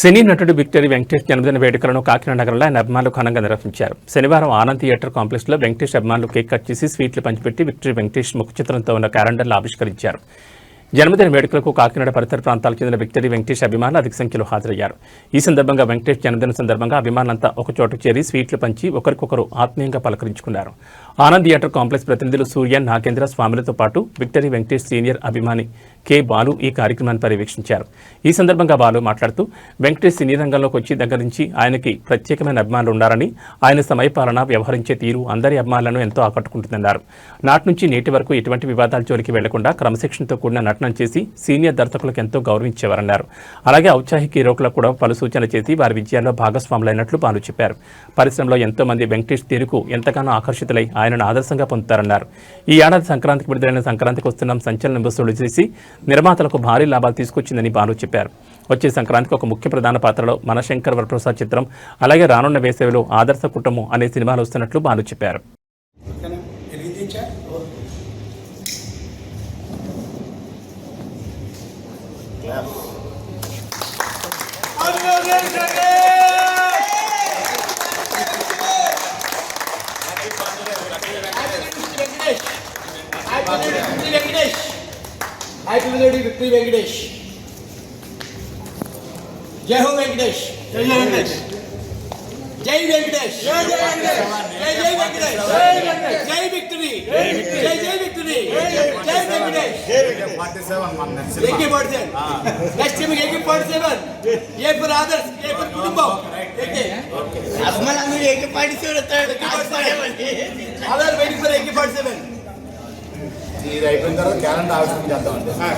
సినీ నటుడు విక్టరీ వెంకటేష్ జన్మదిన వేడుకలను కాకినాడ నగరంలో ఆయన అభిమానులు ఘనంగా నిర్వహించారు. శనివారం ఆనంద్ థియేటర్ కాంప్లెక్స్లో వెంకటేష్ అభిమానులు కేక్ కట్ చేసి స్వీట్లు పంచిపెట్టి విక్టరీ వెంకటేష్ ముఖ చిత్రంతో ఉన్న క్యాలెండర్లు ఆవిష్కరించారు. జన్మదిన వేడుకలకు కాకినాడ పరిసర ప్రాంతాలకు చెందిన విక్టరీ వెంకటేష్ అభిమానులు అధిక సంఖ్యలో హాజరయ్యారు. ఈ సందర్భంగా వెంకటేష్ జన్మదిన సందర్భంగా అభిమానులంతా ఒక చోటు చేరి స్వీట్లు పంచి ఒకరికొకరు ఆత్మీయంగా పలకరించుకున్నారు. ఆనంద్ థియేటర్ కాంప్లెక్స్ ప్రతినిధులు సూర్య నాగేంద్ర స్వామిలతో పాటు విక్టరీ వెంకటేష్ సీనియర్ అభిమాని కె బాలు ఈ కార్యక్రమాన్ని పర్యవేక్షించారు. ఈ సందర్భంగా బాలు మాట్లాడుతూ వెంకటేష్ సినీ రంగంలోకి వచ్చి దగ్గర నుంచి ఆయనకి ప్రత్యేకమైన అభిమానులు ఉన్నారని ఆయన సమయపాలన వ్యవహరించే తీరు అందరి అభిమానులను ఎంతో ఆకట్టుకుంటుందన్నారు. నాటి నుంచి నేటి వరకు ఎటువంటి వివాదాల జోలికి వెళ్ళకుండా క్రమశిక్షణతో కూడిన నటనం చేసి సీనియర్ దర్శకులకు ఎంతో గౌరవించేవారన్నారు. అలాగే ఔత్సాహిక హీరోకులకు కూడా పలు సూచనలు చేసి వారి విజయాల్లో భాగస్వాములైనట్లు బాలు చెప్పారు. పరిశ్రమలో ఎంతో మంది వెంకటేష్ తీరుకు ఎంతగానో ఆకర్షితులై ఆయనను ఆదర్శంగా పొందుతారన్నారు. ఈ ఏడాది సంక్రాంతికి విడుదలైన సంక్రాంతికి వస్తున్నాం సంచలనం వసూలు చేసి నిర్మాతలకు భారీ లాభాలు తీసుకొచ్చిందని బాలు చెప్పారు వచ్చే సంక్రాంతికి ఒక ముఖ్య ప్రధాన పాత్రలో మనశంకర్ వరప్రసాద్ చిత్రం అలాగే రానున్న వేసవిలో ఆదర్శ కుటుంబం అనే సినిమాలు వస్తున్నట్లు బాలు చెప్పారు ఓకేనా आईपीएल विक्ट्री वेंकटेश। जय हो वेंकटेश। जय जय वेंकटेश। जय वेंकटेश। जय जय वेंकटेश। जय वेंकटेश। जय विक्ट्री। जय जय विक्ट्री। जय वेंकटेश। एक ही पॉइंट सेवन नेक्स्ट टीम एक ही पॉइंट सेवन ये पर आदर्श ये पर कुटुंबम एक। आम्हाला आम्ही एक पार्टी सेवन आदर वेटिंग फॉर एक पार्टी सेवन ఇది అయిపోయిన తర్వాత క్యాలెండర్ ఆవిష్కరణ చేద్దామండి. ఆ.